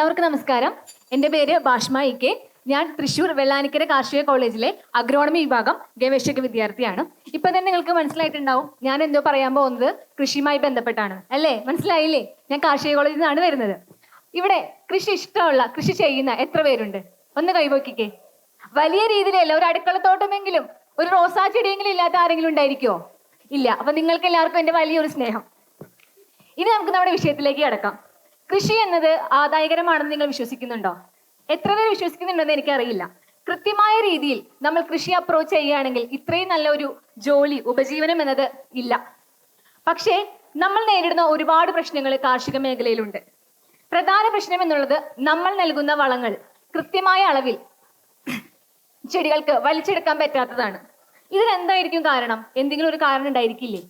എല്ലാവർക്കും നമസ്കാരം. എന്റെ പേര് ഭാഷ്മ ഇ കെ. ഞാൻ തൃശ്ശൂർ വെള്ളാനിക്കര കാർഷിക കോളേജിലെ അഗ്രോണമി വിഭാഗം ഗവേഷക വിദ്യാർത്ഥിയാണ്. ഇപ്പൊ തന്നെ നിങ്ങൾക്ക് മനസ്സിലായിട്ടുണ്ടാവും ഞാൻ എന്തോ പറയാൻ പോകുന്നത് കൃഷിയുമായി ബന്ധപ്പെട്ടാണ്. അല്ലേ? മനസ്സിലായില്ലേ? ഞാൻ കാർഷിക കോളേജിൽ നിന്നാണ് വരുന്നത്. ഇവിടെ കൃഷി ഇഷ്ടമുള്ള കൃഷി ചെയ്യുന്ന എത്ര പേരുണ്ട്? ഒന്ന് കൈപോക്കിക്കേ വലിയ രീതിയിലല്ല ഒരു അടുക്കളത്തോട്ടമെങ്കിലും ഒരു റോസാ ചെടിയെങ്കിലും ഇല്ലാത്ത ആരെങ്കിലും ഉണ്ടായിരിക്കുമോ ഇല്ല. അപ്പൊ നിങ്ങൾക്ക് എല്ലാവർക്കും എന്റെ വലിയൊരു സ്നേഹം. ഇനി നമുക്ക് നമ്മുടെ വിഷയത്തിലേക്ക് കിടക്കാം. കൃഷി എന്നത് ആദായകരമാണെന്ന് നിങ്ങൾ വിശ്വസിക്കുന്നുണ്ടോ? എത്ര പേര് വിശ്വസിക്കുന്നുണ്ടെന്ന് എനിക്കറിയില്ല. കൃത്യമായ രീതിയിൽ നമ്മൾ കൃഷി അപ്രോച്ച് ചെയ്യുകയാണെങ്കിൽ ഇത്രയും നല്ല ഒരു ജോലി ഉപജീവനം എന്നത് ഇല്ല. പക്ഷേ നമ്മൾ നേരിടുന്ന ഒരുപാട് പ്രശ്നങ്ങൾ കാർഷിക മേഖലയിലുണ്ട്. പ്രധാന പ്രശ്നം എന്നുള്ളത് നമ്മൾ നൽകുന്ന വളങ്ങൾ കൃത്യമായ അളവിൽ ചെടികൾക്ക് വലിച്ചെടുക്കാൻ പറ്റാത്തതാണ്. ഇതിനെന്തായിരിക്കും കാരണം? എന്തെങ്കിലും ഒരു കാരണം ഉണ്ടായിരിക്കില്ലേ?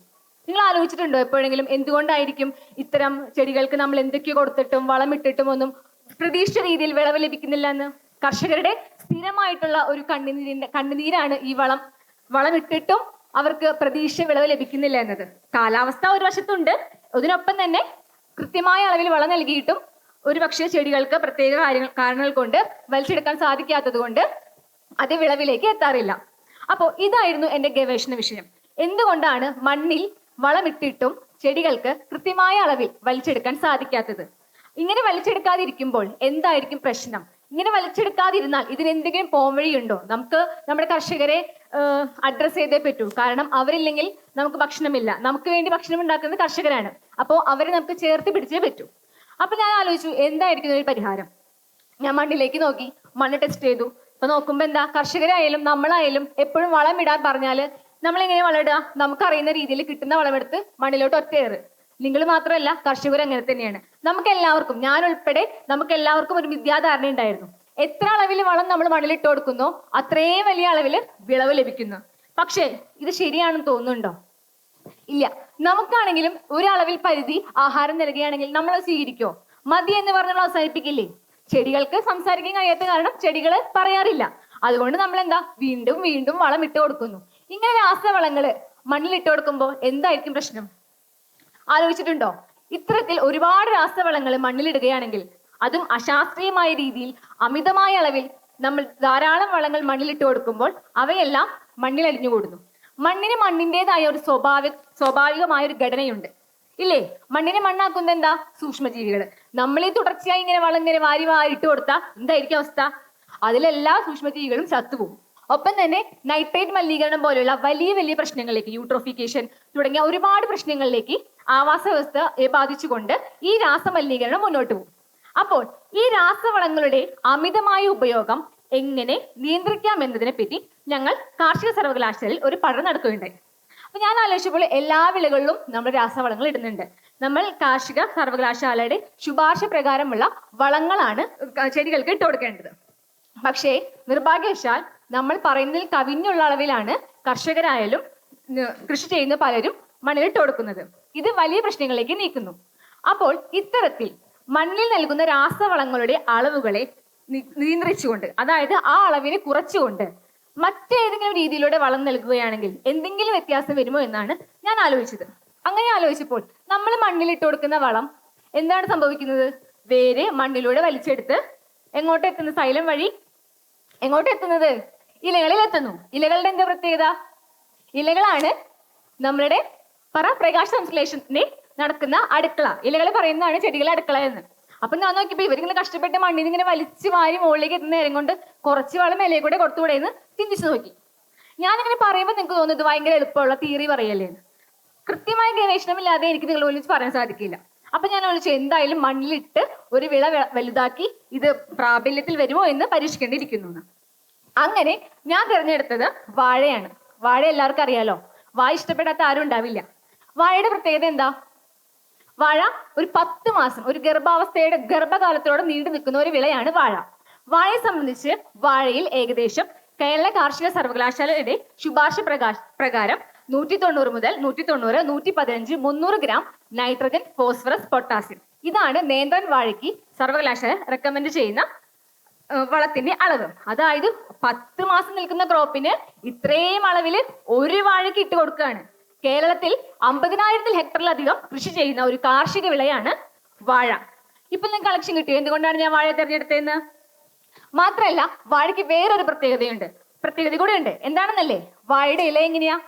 നിങ്ങൾ ആലോചിച്ചിട്ടുണ്ടോ എപ്പോഴെങ്കിലും എന്തുകൊണ്ടായിരിക്കും ഇത്തരം ചെടികൾക്ക് നമ്മൾ എന്തൊക്കെ കൊടുത്തിട്ടും വളമിട്ടിട്ടും ഒന്നും പ്രതീക്ഷിച്ച രീതിയിൽ വിളവ് ലഭിക്കുന്നില്ല എന്ന് കർഷകരുടെ സ്ഥിരമായിട്ടുള്ള ഒരു കണ്ണുനീരിന്റെ കണ്ണുനീരാണ് ഈ വളം. വളമിട്ടിട്ടും അവർക്ക് പ്രതീക്ഷ വിളവ് ലഭിക്കുന്നില്ല എന്നത്. കാലാവസ്ഥ ഒരു വശത്തുണ്ട്. അതിനൊപ്പം തന്നെ കൃത്യമായ അളവിൽ വളം നൽകിയിട്ടും ഒരു പക്ഷേ ചെടികൾക്ക് പ്രത്യേക കാര്യങ്ങൾ കാരണങ്ങൾ കൊണ്ട് വലിച്ചെടുക്കാൻ സാധിക്കാത്തത് കൊണ്ട് അത് വിളവിലേക്ക് എത്താറില്ല. അപ്പോൾ ഇതായിരുന്നു എന്റെ ഗവേഷണ വിഷയം. എന്തുകൊണ്ടാണ് മണ്ണിൽ വളമിട്ടിട്ടും ചെടികൾക്ക് കൃത്യമായ അളവിൽ വലിച്ചെടുക്കാൻ സാധിക്കാത്തത്. ഇങ്ങനെ വലിച്ചെടുക്കാതിരിക്കുമ്പോൾ എന്തായിരിക്കും പ്രശ്നം? ഇങ്ങനെ വലിച്ചെടുക്കാതിരുന്നാൽ ഇതിന് എന്തെങ്കിലും പോംവഴിയുണ്ടോ? നമുക്ക് നമ്മുടെ കർഷകരെ അഡ്രസ്സ് ചെയ്തേ പറ്റൂ. കാരണം അവരില്ലെങ്കിൽ നമുക്ക് ഭക്ഷണമില്ല. നമുക്ക് വേണ്ടി ഭക്ഷണം ഉണ്ടാക്കുന്നത് കർഷകരാണ്. അപ്പോൾ അവരെ നമുക്ക് ചേർത്ത് പിടിച്ചേ പറ്റൂ. അപ്പൊ ഞാൻ ആലോചിച്ചു എന്തായിരിക്കും ഒരു പരിഹാരം? ഞാൻ മണ്ണിലേക്ക് നോക്കി. മണ്ണ് ടെസ്റ്റ് ചെയ്തു. അപ്പൊ നോക്കുമ്പോ എന്താ? കർഷകരായാലും നമ്മളായാലും എപ്പോഴും വളം ഇടാൻ പറഞ്ഞാൽ നമ്മൾ എങ്ങനെ വളം ഇടുക. നമുക്കറിയുന്ന രീതിയിൽ കിട്ടുന്ന വളമെടുത്ത് മണ്ണിലോട്ട് ഒറ്റയേറ്. നിങ്ങൾ മാത്രമല്ല കർഷകർ അങ്ങനെ തന്നെയാണ്. നമുക്ക് എല്ലാവർക്കും ഞാൻ ഉൾപ്പെടെ നമുക്ക് എല്ലാവർക്കും ഒരു വിദ്യാധാരണ ഉണ്ടായിരുന്നു. എത്ര അളവിൽ വളം നമ്മൾ മണ്ണിലിട്ട് കൊടുക്കുന്നോ അത്രയും വലിയ അളവിൽ വിളവ് ലഭിക്കുന്നു. പക്ഷേ ഇത് ശരിയാണെന്ന് തോന്നുന്നുണ്ടോ? ഇല്ല. നമുക്കാണെങ്കിലും ഒരളവിൽ പരിധി ആഹാരം നൽകുകയാണെങ്കിൽ നമ്മൾ സ്വീകരിക്കോ മതി എന്ന് പറഞ്ഞ് നമ്മൾ അവസാനിപ്പിക്കില്ലേ? ചെടികൾക്ക് സംസാരിക്കാൻ കഴിയാത്ത കാരണം ചെടികൾ പറയാറില്ല. അതുകൊണ്ട് നമ്മൾ എന്താ വീണ്ടും വീണ്ടും വളം ഇട്ട് കൊടുക്കുന്നു. ഇങ്ങനെ രാസവളങ്ങൾ മണ്ണിലിട്ട് കൊടുക്കുമ്പോൾ എന്തായിരിക്കും പ്രശ്നം? ആലോചിച്ചിട്ടുണ്ടോ? ഇത്തരത്തിൽ ഒരുപാട് രാസവളങ്ങൾ മണ്ണിലിടുകയാണെങ്കിൽ അതും അശാസ്ത്രീയമായ രീതിയിൽ അമിതമായ അളവിൽ നമ്മൾ ധാരാളം വളങ്ങൾ മണ്ണിലിട്ട് കൊടുക്കുമ്പോൾ അവയെല്ലാം മണ്ണിൽ അലിഞ്ഞുകൂടുന്നു മണ്ണിന് മണ്ണിന്റെതായ ഒരു സ്വാഭാവിക സ്വാഭാവികമായ ഒരു ഘടനയുണ്ട്. ഇല്ലേ? മണ്ണിനെ മണ്ണാക്കുന്ന എന്താ? സൂക്ഷ്മജീവികൾ നമ്മൾ തുടർച്ചയായി ഇങ്ങനെ വളം ഇങ്ങനെ വാരി വാരി ഇട്ട് കൊടുത്താൽ എന്തായിരിക്കും അവസ്ഥ? അതിലെല്ലാ സൂക്ഷ്മജീവികളും ചത്തുപോകും. ഒപ്പം തന്നെ നൈട്രേറ്റ് മലിനീകരണം പോലെയുള്ള വലിയ വലിയ പ്രശ്നങ്ങളിലേക്ക് യൂട്രോഫിക്കേഷൻ തുടങ്ങിയ ഒരുപാട് പ്രശ്നങ്ങളിലേക്ക് ആവാസ വ്യവസ്ഥയെ ബാധിച്ചുകൊണ്ട് ഈ രാസമലിനീകരണം മുന്നോട്ട് പോകും. അപ്പോൾ ഈ രാസവളങ്ങളുടെ അമിതമായ ഉപയോഗം എങ്ങനെ നിയന്ത്രിക്കാം എന്നതിനെ പറ്റി ഞങ്ങൾ കാർഷിക സർവകലാശാലയിൽ ഒരു പഠനം നടക്കുകയുണ്ടായി അപ്പൊ ഞാൻ ആലോചിച്ചപ്പോൾ എല്ലാ വിളകളിലും നമ്മൾ രാസവളങ്ങൾ ഇടുന്നുണ്ട്. നമ്മൾ കാർഷിക സർവകലാശാലയുടെ ശുപാർശ പ്രകാരമുള്ള വളങ്ങളാണ് ചെടികൾക്ക് ഇട്ടുകൊടുക്കേണ്ടത്. പക്ഷേ നിർഭാഗ്യവശാൽ നമ്മൾ പറയുന്നതിൽ കവിഞ്ഞുള്ള അളവിലാണ് കർഷകരായാലും കൃഷി ചെയ്യുന്ന പലരും മണ്ണിലിട്ട് കൊടുക്കുന്നത്. ഇത് വലിയ പ്രശ്നങ്ങളിലേക്ക് നീക്കുന്നു. അപ്പോൾ ഇത്തരത്തിൽ മണ്ണിൽ നൽകുന്ന രാസവളങ്ങളുടെ അളവുകളെ നിയന്ത്രിച്ചുകൊണ്ട് അതായത് ആ അളവിനെ കുറച്ചുകൊണ്ട് മറ്റേതെങ്കിലും രീതിയിലൂടെ വളം നൽകുകയാണെങ്കിൽ എന്തെങ്കിലും വ്യത്യാസം വരുമോ എന്നാണ് ഞാൻ ആലോചിച്ചത്. അങ്ങനെ ആലോചിച്ചപ്പോൾ നമ്മൾ മണ്ണിലിട്ട് കൊടുക്കുന്ന വളം എന്താണ് സംഭവിക്കുന്നത്? വേര് മണ്ണിലൂടെ വലിച്ചെടുത്ത് എങ്ങോട്ട് എത്തുന്ന സൈലം വഴി? എങ്ങോട്ട് എത്തുന്നു. ഇലകളുടെ എന്താ പ്രത്യേകത? ഇലകളാണ് നമ്മളുടെ പറ പ്രകാശ സംശ്ലേഷണത്തിന് നടക്കുന്ന അടുക്കള. ഇലകൾ പറയുന്നതാണ് ചെടികളെ അടുക്കള എന്ന്. അപ്പൊ ഞാൻ നോക്കിയപ്പോ ഇവരിങ്ങനെ കഷ്ടപ്പെട്ട് മണ്ണിൽ ഇങ്ങനെ വലിച്ചു വാരി മുകളിലേക്ക് എത്തുന്ന നേരം കൊണ്ട് കുറച്ച് വളം മേലെ കൂടെ കൊടുത്തുകൂടെ എന്ന് ചിന്തിച്ചു നോക്കി. ഞാനിങ്ങനെ പറയുമ്പോൾ നിങ്ങൾക്ക് തോന്നുന്നു ഇത് ഭയങ്കര എളുപ്പമുള്ള തിയറി പറയല്ലേ കൃത്യമായ ഗവേഷണമില്ലാതെ എനിക്ക് നിങ്ങൾ ഒന്നിച്ച് പറയാൻ സാധിക്കില്ല. അപ്പൊ ഞാൻ വിളിച്ചു എന്തായാലും മണ്ണിലിട്ട് ഒരു വിള വലുതാക്കി ഇത് പ്രാബല്യത്തിൽ വരുമോ എന്ന് പരീക്ഷിക്കേണ്ടിയിരിക്കുന്നു. അങ്ങനെ ഞാൻ തിരഞ്ഞെടുത്തത് വാഴയാണ്. വാഴ എല്ലാവർക്കും അറിയാലോ? വാഴ ഇഷ്ടപ്പെടാത്ത ആരും ഉണ്ടാവില്ല. വാഴയുടെ പ്രത്യേകത എന്താ? വാഴ ഒരു പത്ത് മാസം ഒരു ഗർഭാവസ്ഥയുടെ ഗർഭകാലത്തോടെ നീണ്ടു നിൽക്കുന്ന ഒരു വിളയാണ് വാഴ. വാഴയെ സംബന്ധിച്ച് വാഴയിൽ ഏകദേശം കേരള കാർഷിക സർവകലാശാലയുടെ ശുപാർശ പ്രകാശ പ്രകാരം നൂറ്റി തൊണ്ണൂറ് മുതൽ നൂറ്റി തൊണ്ണൂറ് നൂറ്റി പതിനഞ്ച് മുന്നൂറ് ഗ്രാം നൈട്രജൻ ഫോസ്ഫറസ് പൊട്ടാസ്യം. ഇതാണ് നേന്ത്രൻ വാഴയ്ക്ക് സർവകലാശാല റെക്കമെൻഡ് ചെയ്യുന്ന വളത്തിന്റെ അളവ്. അതായത് പത്ത് മാസം നിൽക്കുന്ന ക്രോപ്പിന് ഇത്രയും അളവിൽ ഒരു വാഴയ്ക്ക് ഇട്ട് കൊടുക്കുകയാണ്. കേരളത്തിൽ അമ്പതിനായിരത്തിൽ ഹെക്ടറിലധികം കൃഷി ചെയ്യുന്ന ഒരു കാർഷിക വിളയാണ് വാഴ. ഇപ്പൊ നിങ്ങൾക്ക് കളക്ഷൻ കിട്ടിയോ? എന്തുകൊണ്ടാണ് ഞാൻ വാഴ തിരഞ്ഞെടുത്തതെന്ന്? മാത്രമല്ല വാഴയ്ക്ക് വേറൊരു പ്രത്യേകതയുണ്ട്. പ്രത്യേകത കൂടെ ഉണ്ട് എന്താണെന്നല്ലേ? വാഴയുടെ ഇല എങ്ങനെയാ?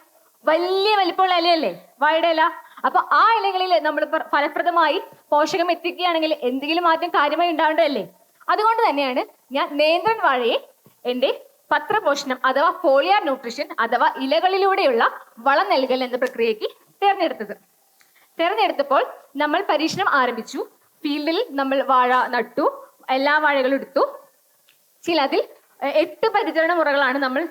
വലിയ വലിപ്പമുള്ള ഇലയല്ലേ? വാഴയുടെ ഇല. അപ്പൊ ആ ഇലകളിൽ നമ്മൾ ഫലപ്രദമായി പോഷകം എത്തിക്കുകയാണെങ്കിൽ എന്തെങ്കിലും മാറ്റം കാര്യമായി ഉണ്ടാവേണ്ടതല്ലേ? അതുകൊണ്ട് തന്നെയാണ് ഞാൻ നേന്ത്രൻ വാഴയെ എന്റെ പത്രപോഷണം അഥവാ ഫോളിയാർ ന്യൂട്രിഷൻ അഥവാ ഇലകളിലൂടെയുള്ള വളം നൽകൽ എന്ന പ്രക്രിയയ്ക്ക് തിരഞ്ഞെടുത്തത്. തിരഞ്ഞെടുത്തപ്പോൾ നമ്മൾ പരീക്ഷണം ആരംഭിച്ചു. ഫീൽഡിൽ നമ്മൾ വാഴ നട്ടു. എല്ലാ വാഴകളും എടുത്തു. ചിലതിൽ എട്ട് പരിചരണ മുറകളാണ് നമ്മൾ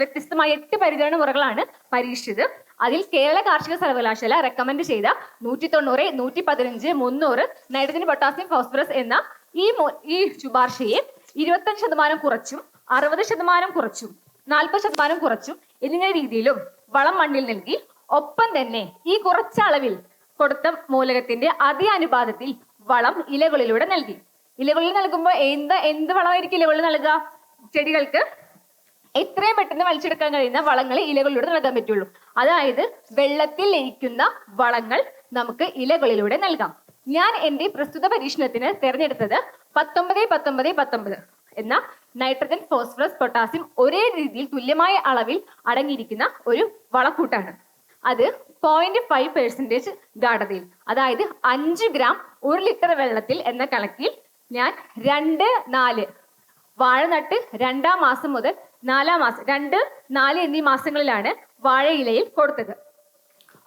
വ്യത്യസ്തമായ എട്ട് പരിചരണ മുറകളാണ് പരീക്ഷിച്ചത്. അതിൽ കേരള കാർഷിക സർവകലാശാല റെക്കമെൻഡ് ചെയ്ത നൂറ്റി തൊണ്ണൂറ് നൂറ്റി പതിനഞ്ച് മുന്നൂറ് നൈട്രജൻ പൊട്ടാസ്യം ഫോസ്ഫറസ് എന്ന ഈ ഈ ശുപാർശയെ ഇരുപത്തഞ്ച് ശതമാനം കുറച്ചും അറുപത് ശതമാനം കുറച്ചും നാൽപ്പത് ശതമാനം കുറച്ചും എന്നിങ്ങനെ രീതിയിലും വളം മണ്ണിൽ നൽകി ഒപ്പം തന്നെ ഈ കുറച്ച അളവിൽ കൊടുത്ത മൂലകത്തിന്റെ അതേ അനുപാതത്തിൽ വളം ഇലകളിലൂടെ നൽകി. ഇലകളിൽ നൽകുമ്പോൾ എന്ത് എന്ത് വളമായിരിക്കും ഇലകളിൽ നൽകുക? ചെടികൾക്ക് എത്രയും പെട്ടെന്ന് വലിച്ചെടുക്കാൻ കഴിയുന്ന വളങ്ങൾ ഇലകളിലൂടെ നൽകാൻ പറ്റുള്ളൂ. അതായത് വെള്ളത്തിൽ ലയിക്കുന്ന വളങ്ങൾ നമുക്ക് ഇലകളിലൂടെ നൽകാം. ഞാൻ എന്റെ പ്രസ്തുത പരീക്ഷണത്തിന് തിരഞ്ഞെടുത്തത് പത്തൊമ്പത് പത്തൊമ്പത് പത്തൊമ്പത് എന്ന നൈട്രജൻ ഫോസ്ഫറസ് പൊട്ടാസ്യം ഒരേ രീതിയിൽ തുല്യമായ അളവിൽ അടങ്ങിയിരിക്കുന്ന ഒരു വളക്കൂട്ടാണ്. അത് പോയിന്റ് ഫൈവ് പെർസെന്റേജ് ഗാഠതയിൽ അതായത് അഞ്ച് ഗ്രാം ഒരു ലിറ്റർ വെള്ളത്തിൽ എന്ന കണക്കിൽ ഞാൻ രണ്ട് നാല് വാഴനട്ട് രണ്ടാം മാസം മുതൽ നാലാം മാസം രണ്ട് നാല് എന്നീ മാസങ്ങളിലാണ് വാഴയിലയിൽ കൊടുത്തത്.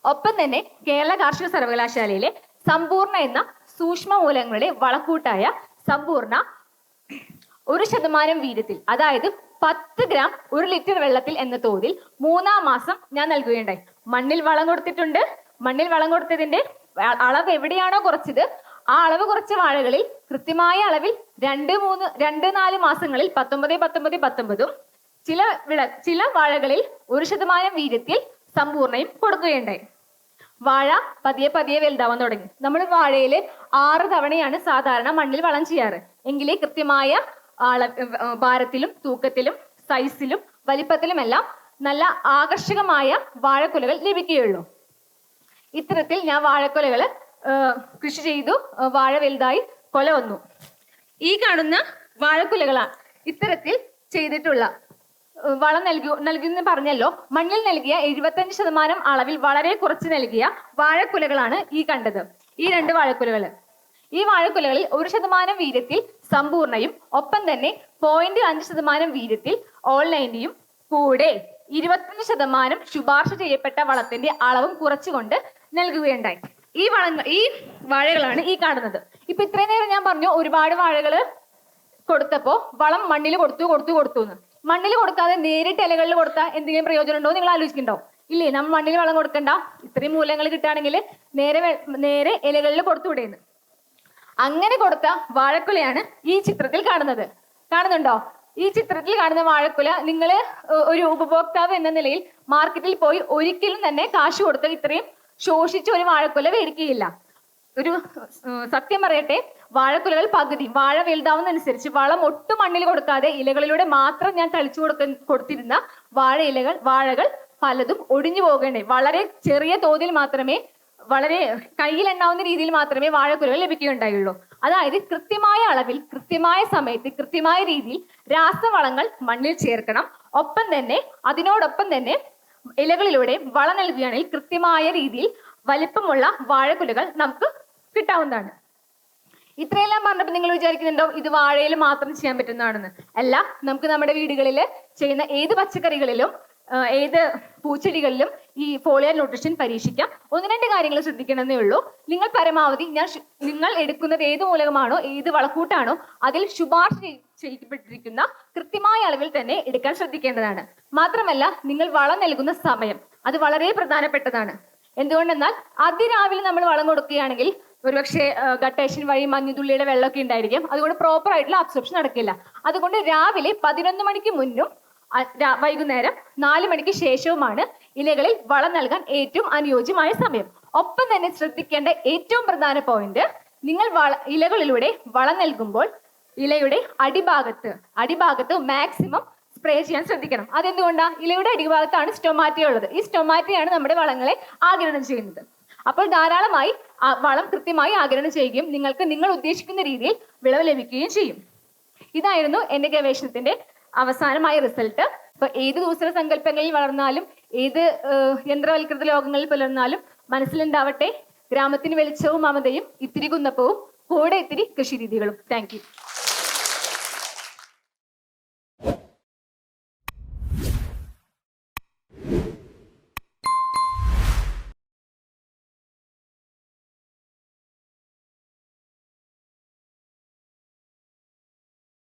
ഒപ്പം തന്നെ കേരള കാർഷിക സർവകലാശാലയിലെ സമ്പൂർണ എന്ന സൂക്ഷ്മ മൂലങ്ങളുടെ വളക്കൂട്ടായ സമ്പൂർണ ഒരു ശതമാനം വീര്യത്തിൽ അതായത് പത്ത് ഗ്രാം ഒരു ലിറ്റർ വെള്ളത്തിൽ എന്ന തോതിൽ മൂന്നാം മാസം ഞാൻ നൽകുകയുണ്ടായി. മണ്ണിൽ വളം കൊടുത്തിട്ടുണ്ട്. മണ്ണിൽ വളം കൊടുത്തതിന്റെ അളവ് എവിടെയാണോ കുറച്ചത് ആ അളവ് കുറച്ച വാഴകളിൽ കൃത്യമായ അളവിൽ രണ്ട് മൂന്ന് രണ്ട് നാല് മാസങ്ങളിൽ പത്തൊമ്പത് പത്തൊമ്പത് പത്തൊമ്പതും ചില വിള ചില വാഴകളിൽ ഒരു ശതമാനം വീര്യത്തിൽ സമ്പൂർണയും കൊടുക്കുകയുണ്ടായി. വാഴ പതിയെ പതിയെ വലുതാവാൻ തുടങ്ങി. നമ്മൾ വാഴയിൽ ആറ് തവണയാണ് സാധാരണ മണ്ണിൽ വളം ചെയ്യാറ്. എങ്കിലേ കൃത്യമായ അള ഭാരത്തിലും തൂക്കത്തിലും സൈസിലും വലിപ്പത്തിലുമെല്ലാം നല്ല ആകർഷകമായ വാഴക്കുലകൾ ലഭിക്കുകയുള്ളൂ. ഇത്തരത്തിൽ ഞാൻ വാഴക്കൊലകൾ കൃഷി ചെയ്തു. വാഴ വലുതായി കൊല വന്നു. ഈ കാണുന്ന വാഴക്കുലകളാണ് ഇത്തരത്തിൽ ചെയ്തിട്ടുള്ള വളം നൽകി നൽകുന്ന പറഞ്ഞല്ലോ. മണ്ണിൽ നൽകിയ എഴുപത്തഞ്ച് ശതമാനം അളവിൽ വളരെ കുറച്ച് നൽകിയ വാഴക്കുലകളാണ് ഈ കണ്ടത്. ഈ രണ്ട് വാഴക്കുലകൾ ഈ വാഴക്കുലകളിൽ ഒരു ശതമാനം വീര്യത്തിൽ സമ്പൂർണയും ഒപ്പം തന്നെ പോയിന്റ് അഞ്ച് ശതമാനം വീര്യത്തിൽ ഓൺലൈനിയും കൂടെ ഇരുപത്തഞ്ച് ശതമാനം ശുപാർശ ചെയ്യപ്പെട്ട വളത്തിന്റെ അളവും കുറച്ചുകൊണ്ട് നൽകുകയുണ്ടായി. ഈ വളങ്ങൾ ഈ വാഴകളാണ് ഈ കാണുന്നത്. ഇപ്പൊ ഇത്രയും നേരം ഞാൻ പറഞ്ഞു ഒരുപാട് വാഴകൾ കൊടുത്തപ്പോ വളം മണ്ണിൽ കൊടുത്തു കൊടുത്തു കൊടുത്തു എന്ന്. മണ്ണിൽ കൊടുക്കാതെ നേരിട്ട് ഇലകളിൽ കൊടുത്താൽ എന്തെങ്കിലും പ്രയോജനം ഉണ്ടോ നിങ്ങൾ ആലോചിക്കുന്നുണ്ടോ ഇല്ലേ നമ്മൾ മണ്ണിൽ വളം കൊടുക്കണ്ട. ഇത്രയും മൂലങ്ങൾ കിട്ടുകയാണെങ്കിൽ നേരെ നേരെ ഇലകളിൽ കൊടുത്തുവിടേന്ന് അങ്ങനെ കൊടുത്ത വാഴക്കുലയാണ് ഈ ചിത്രത്തിൽ കാണുന്നത്. കാണുന്നുണ്ടോ? ഈ ചിത്രത്തിൽ കാണുന്ന വാഴക്കുല നിങ്ങൾ ഒരു ഉപഭോക്താവ് എന്ന നിലയിൽ മാർക്കറ്റിൽ പോയി ഒരിക്കലും തന്നെ കാശ് കൊടുത്ത് ഇത്രയും ശോഷിച്ച ഒരു വാഴക്കുല മേടിക്കുകയില്ല. ഒരു സത്യം പറയട്ടെ വാഴക്കുലകൾ പകുതി വാഴ വലുതാവുന്നതനുസരിച്ച് വളം ഒട്ടും മണ്ണിൽ കൊടുക്കാതെ ഇലകളിലൂടെ മാത്രം ഞാൻ തളിച്ചു കൊടുക്ക കൊടുത്തിരുന്ന വാഴ ഇലകൾ വാഴകൾ പലതും ഒടിഞ്ഞു പോകേണ്ടേ. വളരെ ചെറിയ തോതിൽ മാത്രമേ വളരെ കയ്യിൽ എണ്ണാവുന്ന രീതിയിൽ മാത്രമേ വാഴക്കുലകൾ ലഭിക്കുകയുണ്ടായുള്ളൂ. അതായത് കൃത്യമായ അളവിൽ കൃത്യമായ സമയത്ത് കൃത്യമായ രീതിയിൽ രാസവളങ്ങൾ മണ്ണിൽ ചേർക്കണം. ഒപ്പം തന്നെ അതിനോടൊപ്പം തന്നെ ഇലകളിലൂടെ വളം നൽകുകയാണെങ്കിൽ കൃത്യമായ രീതിയിൽ വലിപ്പമുള്ള വാഴക്കുലകൾ നമുക്ക് കിട്ടാവുന്നതാണ്. ഇത്രയെല്ലാം പറഞ്ഞപ്പോൾ നിങ്ങൾ വിചാരിക്കുന്നുണ്ടോ ഇത് വാഴയിൽ മാത്രം ചെയ്യാൻ പറ്റുന്നതാണെന്ന്? അല്ല നമുക്ക് നമ്മുടെ വീടുകളിൽ ചെയ്യുന്ന ഏത് പച്ചക്കറികളിലും ഏത് പൂച്ചെടികളിലും ഈ ഫോളിയർ ന്യൂട്രിഷൻ പരീക്ഷിക്കാം. ഒന്ന് രണ്ട് കാര്യങ്ങൾ ശ്രദ്ധിക്കണമെന്നേ ഉള്ളൂ. നിങ്ങൾ പരമാവധി ഞാൻ നിങ്ങൾ എടുക്കുന്നത് ഏത് മൂലകമാണോ ഏത് വളക്കൂട്ടാണോ അതിൽ ശുപാർശ ചെയ്- ചെയ്യപ്പെട്ടിരിക്കുന്ന കൃത്യമായ അളവിൽ തന്നെ എടുക്കാൻ ശ്രദ്ധിക്കേണ്ടതാണ്. മാത്രമല്ല നിങ്ങൾ വളം നൽകുന്ന സമയം അത് വളരെ പ്രധാനപ്പെട്ടതാണ്. എന്തുകൊണ്ടെന്നാൽ അതിരാവിലെ നമ്മൾ വളം കൊടുക്കുകയാണെങ്കിൽ ഒരുപക്ഷെ ഗട്ടേഷൻ വഴി മഞ്ഞുതുള്ളിയുടെ വെള്ളമൊക്കെ ഉണ്ടായിരിക്കും. അതുകൊണ്ട് പ്രോപ്പർ ആയിട്ടുള്ള അബ്സോർപ്ഷൻ നടക്കില്ല. അതുകൊണ്ട് രാവിലെ പതിനൊന്ന് മണിക്ക് മുന്നും വൈകുന്നേരം നാല് മണിക്ക് ശേഷവുമാണ് ഇലകളിൽ വളം നൽകാൻ ഏറ്റവും അനുയോജ്യമായ സമയം. ഒപ്പം തന്നെ ശ്രദ്ധിക്കേണ്ട ഏറ്റവും പ്രധാന പോയിന്റ് നിങ്ങൾ ഇലകളിലൂടെ വളം നൽകുമ്പോൾ ഇലയുടെ അടിഭാഗത്ത് അടിഭാഗത്ത് മാക്സിമം സ്പ്രേ ചെയ്യാൻ ശ്രദ്ധിക്കണം. അതെന്തുകൊണ്ടാണ് ഇലയുടെ അടിഭാഗത്താണ് സ്റ്റൊമാറ്റ ഉള്ളത്. ഈ സ്റ്റൊമാറ്റയാണ് നമ്മുടെ വളങ്ങളെ ആഗിരണം ചെയ്യുന്നത്. അപ്പോൾ ധാരാളമായി വളം കൃത്യമായി ആഗിരണം ചെയ്യുകയും നിങ്ങൾക്ക് നിങ്ങൾ ഉദ്ദേശിക്കുന്ന രീതിയിൽ വിളവ് ലഭിക്കുകയും ചെയ്യും. ഇതായിരുന്നു എന്റെ ഗവേഷണത്തിന്റെ അവസാനമായ റിസൾട്ട് ഇപ്പൊ ഏത് ദൂസര സങ്കല്പങ്ങളിൽ വളർന്നാലും ഏത് യന്ത്രവൽകൃത ലോകങ്ങളിൽ പുലർന്നാലും മനസ്സിലുണ്ടാവട്ടെ ഗ്രാമത്തിന് വെളിച്ചവും മമതയും ഇത്തിരി കുന്നപ്പവും കൂടെ ഇത്തിരി കൃഷി രീതികളും താങ്ക്